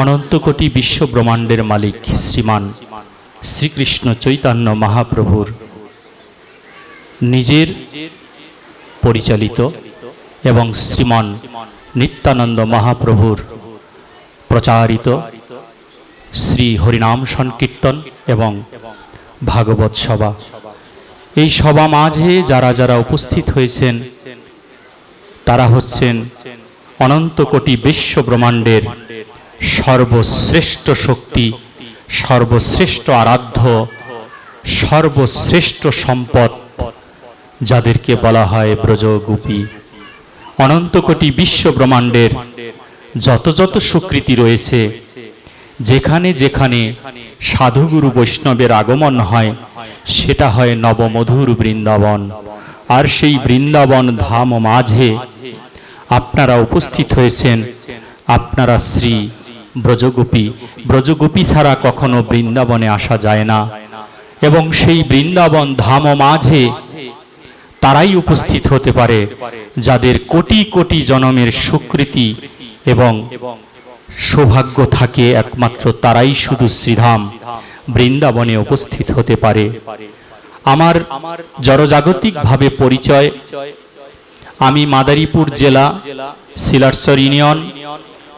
অনন্তকোটি বিশ্ব ব্রহ্মাণ্ডের মালিক শ্রীমান শ্রীকৃষ্ণ চৈতন্য মহাপ্রভুর নিজের পরিচালিত এবং শ্রীমান নিত্যানন্দ মহাপ্রভুর প্রচারিত শ্রী হরিনাম সংকীর্তন এবং ভাগবত সভা। এই সভা মাঝে যারা যারা উপস্থিত হয়েছেন, তারা হচ্ছেন অনন্ত কোটি বিশ্ব ব্রহ্মাণ্ডের সর্বশ্রেষ্ঠ শক্তি, সর্বশ্রেষ্ঠ আরাধ্য, সর্বশ্রেষ্ঠ সম্পদ, যাদেরকে বলা হয় ব্রজগোপী। অনন্ত কোটি বিশ্ব ব্রহ্মাণ্ডের যত যত স্বীকৃতি রয়েছে, যেখানে যেখানে সাধুগুরু বৈষ্ণবের আগমন হয়, সেটা হয় নবমধুর বৃন্দাবন। আর সেই বৃন্দাবন ধাম মাঝে আপনারা উপস্থিত হয়েছেন, আপনারা শ্রী ব্রজগোপী ব্রজগোপী ছাড়া কখনো বৃন্দাবনে আসা যায় না। এবং সেই বৃন্দাবন ধাম মাঝে তারাই উপস্থিত হতে পারে, যাদের কোটি কোটি জনমের স্বীকৃতি এবং সৌভাগ্য থাকে একমাত্র তারাই শুধু শ্রীধাম বৃন্দাবনে উপস্থিত হতে পারে। আমার জড়জাগতিকভাবে পরিচয়, আমি মাদারীপুর জেলা সিলারসর ইউনিয়ন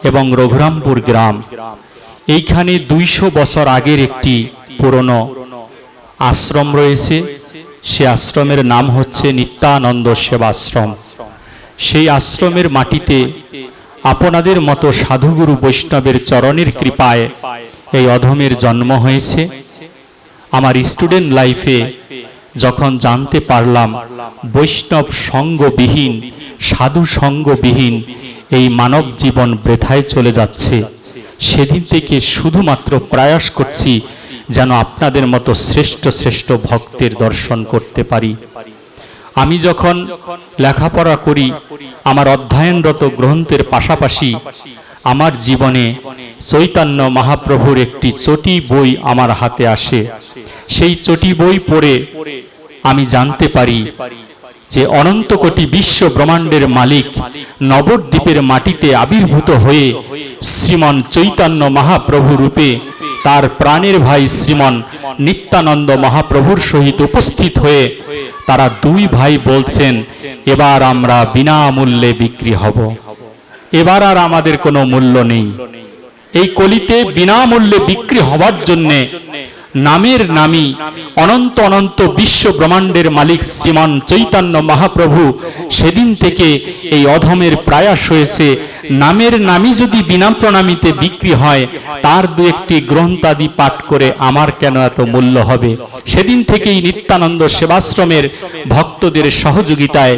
এবং রঘুরামপুর গ্রাম। এইখানে দুইশো বছর আগের একটি পুরনো আশ্রম রয়েছে। সে আশ্রমের নাম হচ্ছে নিত্যানন্দ সেবাশ্রম। সেই আশ্রমের মাটিতে আপনাদের মতো সাধুগুরু বৈষ্ণবের চরণের কৃপায় এই অধমের জন্ম হয়েছে। আমার স্টুডেন্ট লাইফে যখন জানতে পারলাম বৈষ্ণব সঙ্গবিহীন, সাধু সঙ্গবিহীন এই মানব জীবন বৃথায় চলে যাচ্ছে। সেদিন থেকে শুধুমাত্র প্রয়াস করছি যেন আপনাদের মতো শ্রেষ্ঠ শ্রেষ্ঠ ভক্তের দর্শন করতে পারি। আমি যখন লেখাপড়া করি, আমার অধ্যয়নরত গ্রন্থের পাশাপাশি আমার জীবনে চৈতন্য মহাপ্রভুর একটি চটি বই আমার হাতে আসে। সেই চটি বই পড়ে আমি জানতে পারি যে অনন্ত কোটি বিশ্ব ব্রহ্মাণ্ডের মালিক নবদ্বীপের মাটিতে আবির্ভূত হয়ে শ্রীমন চৈতন্য মহাপ্রভু রূপে তার প্রাণের ভাই শ্রীমন নিত্যানন্দ মহাপ্রভুর সহিত উপস্থিত হয়ে তারা দুই ভাই বলছেন, এবার আমরা বিনামূল্যে বিক্রি হব। এবার আর আমাদের কোনো মূল্য নেই। এই কলিতে বিনামূল্যে বিক্রি হবার জন্যে নামের নামী, অনন্ত অনন্ত বিশ্ব ব্রহ্মাণ্ডের মালিক শ্রীমান চৈতন্য মহাপ্রভু সেদিন থেকে এই অধমের প্রয়াস হয়েছে। নামের নামই যদি বিনা প্রণামীতে বিক্রি হয়, তার দু একটি গ্রন্থাদি পাঠ করে আমার কেন এত মূল্য হবে? সেদিন থেকেই নিত্যানন্দ সেবাশ্রমের ভক্তদের সহযোগিতায়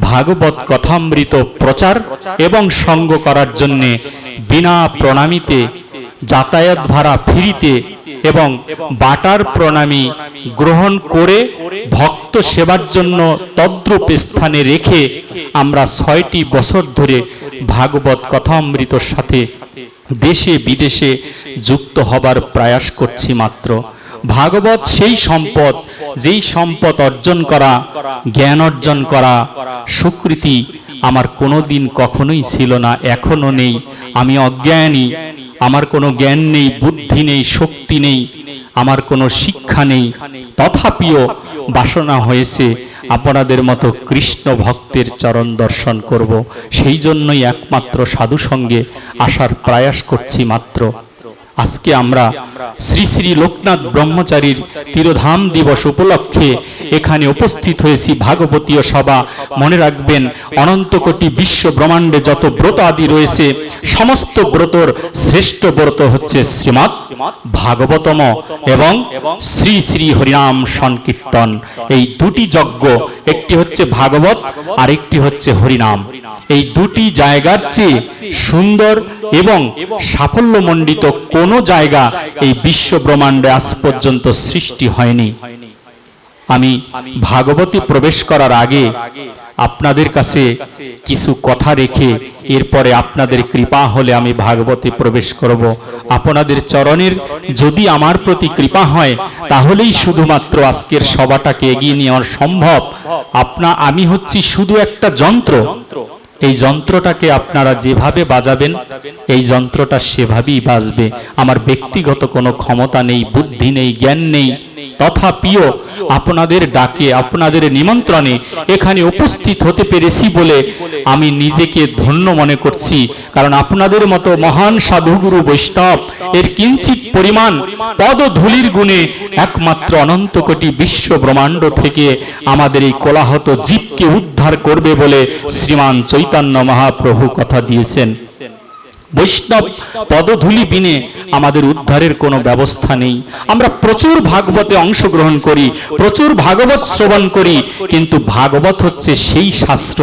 ভাগবত কথামৃত প্রচার এবং সঙ্গ করার জন্যে বিনা প্রণামীতে যাতায়াত ভাড়া ফিরিতে এবং বাটার প্রণামী গ্রহণ করে ভক্ত সেবার জন্য তদ্রূপ স্থানে রেখে আমরা ছয়টি বছর ধরে ভাগবত কথামৃতর সাথে দেশে বিদেশে যুক্ত হবার প্রয়াস করছি মাত্র। ভাগবত সেই সম্পদ, যেই সম্পদ অর্জন করা, জ্ঞান অর্জন করা সুকৃতি আমার কোনো দিন কখনোই ছিল না, এখনও নেই। আমি অজ্ঞানী আমার কোনো জ্ঞান নেই, বুদ্ধি নেই, শক্তি নেই, আমার কোনো শিক্ষা নেই। তথাপিও বাসনা হয়েছে আপনাদের মতো কৃষ্ণ ভক্তের চরণ দর্শন করব। সেই জন্যই একমাত্র সাধু সঙ্গে আসার প্রয়াস করছি মাত্র। আজকে আমরা শ্রী শ্রী লোকনাথ ব্রহ্মচারীর তিরোধাম দিবস উপলক্ষে এখানে উপস্থিত হয়েছি। ভাগবতীয় সভা, মনে রাখবেন, অনন্ত কোটি বিশ্ব ব্রহ্মাণ্ডে যত ব্রত আদি রয়েছে, সমস্ত ব্রতর শ্রেষ্ঠ ব্রত হচ্ছে শ্রীমৎ ভাগবতম এবং শ্রী শ্রী হরিনাম সংকীর্তন। এই দুটি যজ্ঞ, একটি হচ্ছে ভাগবত আরেকটি হচ্ছে হরিনাম। এই দুটি জায়গার চেয়ে সুন্দর এবং সাফল্যমণ্ডিত কোনো জায়গা এই বিশ্ব ব্রহ্মাণ্ডে আজ পর্যন্ত সৃষ্টি হয়নি। আমি ভাগবতী প্রবেশ করার আগে আপনাদের কাছে কিছু কথা রেখে এরপরে আপনাদের কৃপা হলে আমি ভাগবতী প্রবেশ করব। আপনাদের চরণের যদি আমার প্রতি কৃপা হয়, তাহলেই শুধুমাত্র আজকের সভাটাকে এগিয়ে নেওয়ার সম্ভব। আপনা আমি হচ্ছি শুধু একটা যন্ত্র। এই যন্ত্রটাকে আপনারা যেভাবে বাজাবেন, এই যন্ত্রটা সেভাবেই বাজবে। আমার ব্যক্তিগত কোনো ক্ষমতা নেই, বুদ্ধি নেই, জ্ঞান নেই। তথাপিও আপনাদের ডাকে, আপনাদের নিমন্ত্রণে এখানে উপস্থিত হতে পেরেছি বলে আমি নিজেকে ধন্য মনে করছি। কারণ আপনাদের মতো মহান সাধুগুরু বৈষ্ণব এর কিঞ্চিত পরিমাণ পদধূলির গুণে একমাত্র অনন্ত কোটি বিশ্ব ব্রহ্মাণ্ড থেকে আমাদের এই কোলাহত জীবকে উদ্ধার করবে বলে শ্রীমান চৈতন্য মহাপ্রভু কথা দিয়েছেন। বৈষ্ণব পদধূলি বিনে আমাদের উদ্ধারের কোনো ব্যবস্থা নেই। আমরা প্রচুর ভাগবতে অংশগ্রহণ করি, প্রচুর ভাগবত শ্রবণ করি, কিন্তু ভাগবত হচ্ছে সেই শাস্ত্র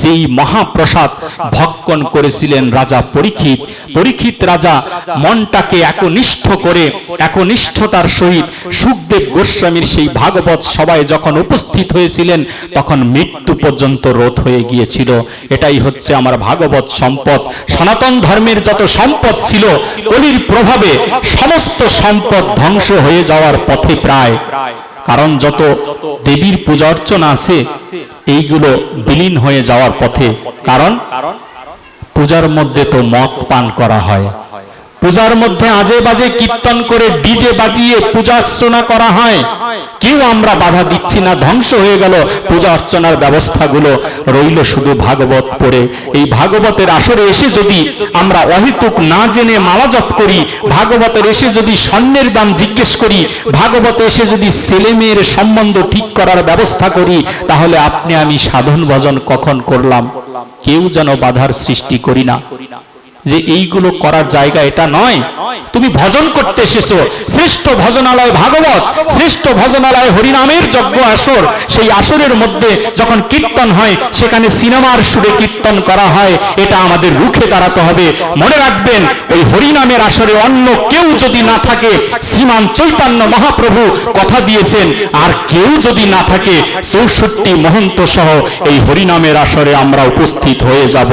যেই মহাপ্রসাদ ভক্ষণ করেছিলেন রাজা পরীক্ষিত। পরীক্ষিত রাজা মনটাকে একনিষ্ঠ করে, একনিষ্ঠতার সহিত সুখদেব গোস্বামীর সেই ভাগবত সবাই যখন উপস্থিত হয়েছিলেন, তখন মৃত্যু পর্যন্ত রোধ হয়ে গিয়েছিল। এটাই হচ্ছে আমার ভাগবত সম্পদ। সনাতন ধর্মের যত সম্পদ ছিল, অলির প্রভাবে সমস্ত সম্পদ ধ্বংস হয়ে যাওয়ার পথে প্রায়। কারণ যত দেবীর পূজা অর্চনা আছে, এইগুলো বিলীন হয়ে যাওয়ার পথে। কারণ? পূজার মধ্যে তো মদ পান করা হয়। পূজার মধ্যে আজে বাজে কীর্তন করে ডিজে বাজিয়ে পূজা অর্চনা করা হয়। কেউ আমরা বাধা দিচ্ছি না, ধ্বংস হয়ে গেল পূজা অর্চনার ব্যবস্থাগুলো। রইল শুধু ভাগবত পড়ে। এই ভাগবতের আসরে এসে যদি আমরা অহেতুক না জেনে মালা জপ করি, ভাগবতের এসে যদি স্বর্ণের দাম জিজ্ঞেস করি, ভাগবতে এসে যদি ছেলে মেয়ের সম্বন্ধ ঠিক করার ব্যবস্থা করি, তাহলে আপনি আমি সাধন ভজন কখন করলাম? কেউ যেন বাধার সৃষ্টি করি না। যে এইগুলো করার জায়গা এটা নয়। তুমি ভজন করতে এসেছ। শ্রেষ্ঠ ভজনালয় ভাগবত, শ্রেষ্ঠ ভজনালয় হরিনামের যজ্ঞ আসর। সেই আসরের মধ্যে যখন কীর্তন হয়, সেখানে সিনেমার সুরে কীর্তন করা হয়। এটা আমাদের রুখে দাঁড়াতে হবে। মনে রাখবেন, ওই হরিনামের আসরে অন্য কেউ যদি না থাকে, শ্রীমান চৈতন্য মহাপ্রভু কথা দিয়েছেন, আর কেউ যদি না থাকে, চৌষট্টি মহন্ত সহ এই হরিনামের আসরে আমরা উপস্থিত হয়ে যাব।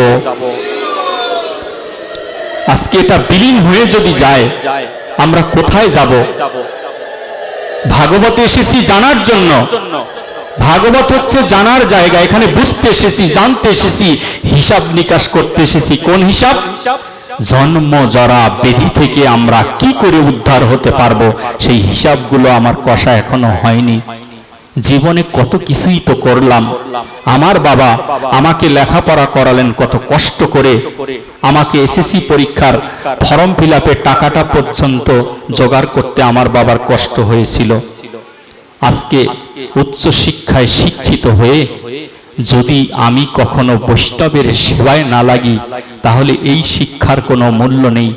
আজকে এটা বিলীন হয়ে যদি যায়, আমরা কোথায় যাব? ভাগবতে এসেছি জানার জন্য। ভাগবত হচ্ছে জানার জায়গা। এখানে বুঝতে এসেছি, জানতে এসেছি, হিসাব নিকাশ করতে এসেছি। কোন হিসাব? জন্ম জরা বেধি থেকে আমরা কি করে উদ্ধার হতে পারব? সেই হিসাবগুলো আমার কষা এখনও হয়নি। জীবনে কত কিছুই তো করলাম। আমার বাবা আমাকে লেখাপড়া করালেন কত কষ্ট করে। আমাকে এসএসসি পরীক্ষার ফর্ম ফিল টাকাটা পর্যন্ত জোগাড় করতে আমার বাবার কষ্ট হয়েছিল। আজকে উচ্চ শিক্ষায় শিক্ষিত হয়ে যদি আমি কখনো বৈষ্ণবের সেবায় না লাগি, তাহলে এই শিক্ষার কোনো মূল্য নেই।